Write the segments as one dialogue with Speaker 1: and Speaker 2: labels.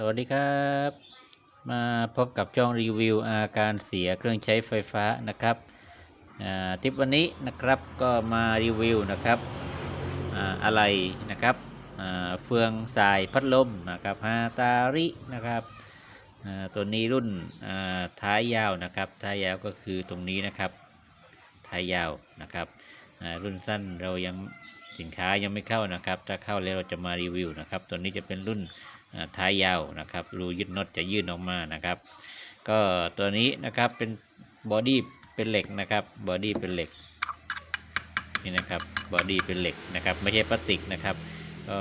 Speaker 1: สวัสดีครับ มาพบกับช่องรีวิวอาการเสียเครื่องใช้ไฟฟ้านะครับอ่าทิปวันนี้นะครับก็มารีวิวนะครับอ่าอะไรนะครับอ่าเฟืองสายพัดลมนะครับฮาตารินะครับอ่าตัวนี้รุ่นอ่าท้ายยาวนะครับท้ายยาวก็คือตรงนี้นะครับท้ายยาวนะครับอ่ารุ่นสั้นเรายัง สินค้ายังไม่เข้านะครับ ถ้าเข้าแล้วเราจะมารีวิวนะครับ ตัวนี้จะเป็นรุ่นท้ายยาวนะครับ รูยึดน็อตจะยื่นออกมานะครับ ก็ตัวนี้นะครับเป็นบอดี้เป็นเหล็กนะครับ บอดี้เป็นเหล็กนี่นะครับ บอดี้เป็นเหล็กนะครับ ไม่ใช่พลาสติกนะครับ ก็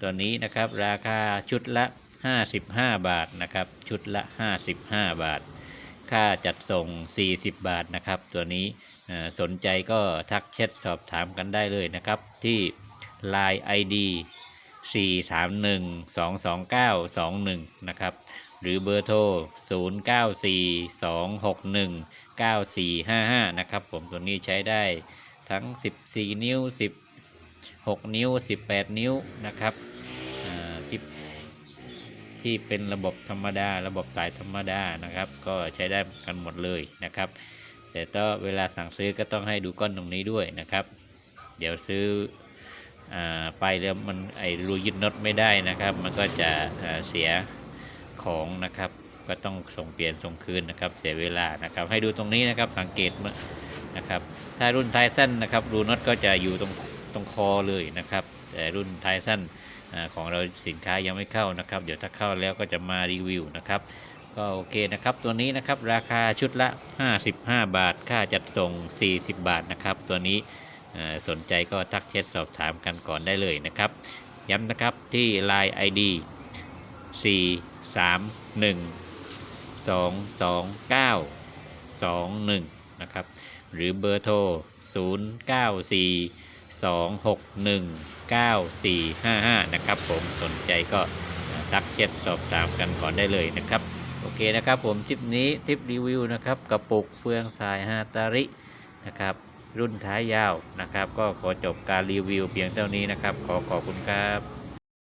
Speaker 1: ตัวนี้นะครับราคาชุดละ 55 บาทนะครับ ชุดละ 55 บาท ค่าจัดส่ง 40 บาทนะครับ ตัวนี้สนใจก็ทักแชทสอบถามกันได้เลยนะครับ ที่ Line ID 431-22921 นะครับ หรือเบอร์โทร 0942619455 นะครับ ผมตัวนี้ใช้ได้ทั้ง 14 นิ้ว 16 นิ้ว 18 นิ้วนะครับอ่าที่ ที่เป็นระบบธรรมดา ระบบสายธรรมดานะครับ ก็ใช้ได้กันหมดเลยนะครับ แต่ต้อเวลาสั่งซื้อก็ต้องให้ดูก้อนตรงนี้ด้วยนะครับ เดี๋ยวซื้ออไปแล้วมันไอรูยึดน็อตไม่ได้นะครับ มันก็จะเสียของนะครับ ก็ต้องส่งเปลี่ยนส่งคืนนะครับ เสียเวลานะครับ ให้ดูตรงนี้นะครับสังเกตมานะครับ ถ้ารุ่นท้ายสั้นนะครับรูน็อตก็จะอยู่ตรง ตรงคอเลยนะครับ แต่รุ่นทายสั้นของเราสินค้ายังไม่เข้านะครับ เดี๋ยวถ้าเข้าแล้วก็จะมารีวิวนะครับ ก็โอเคนะครับ ตัวนี้นะครับราคาชุดละ 55 บาท ค่าจัดส่ง 40 บาทนะครับ ตัวนี้สนใจก็ทักแชทสอบถามกันก่อนได้เลยนะครับ ย้ำนะครับที่ Line ID 4 3 1 2 2 9 2 1 นะครับ หรือเบอร์โทร 0 9 4 2 6 1 9 4 5 5 นะครับผมสนใจก็ทักแชทสอบถามกันก่อนได้เลยนะครับ โอเคนะครับผมทริปนี้ทริปรีวิวนะครับกระปุกเฟืองสายฮาตารินะครับรุ่นท้ายยาวนะครับ ก็ขอจบการรีวิวเพียงเท่านี้นะครับ ขอขอบคุณครับ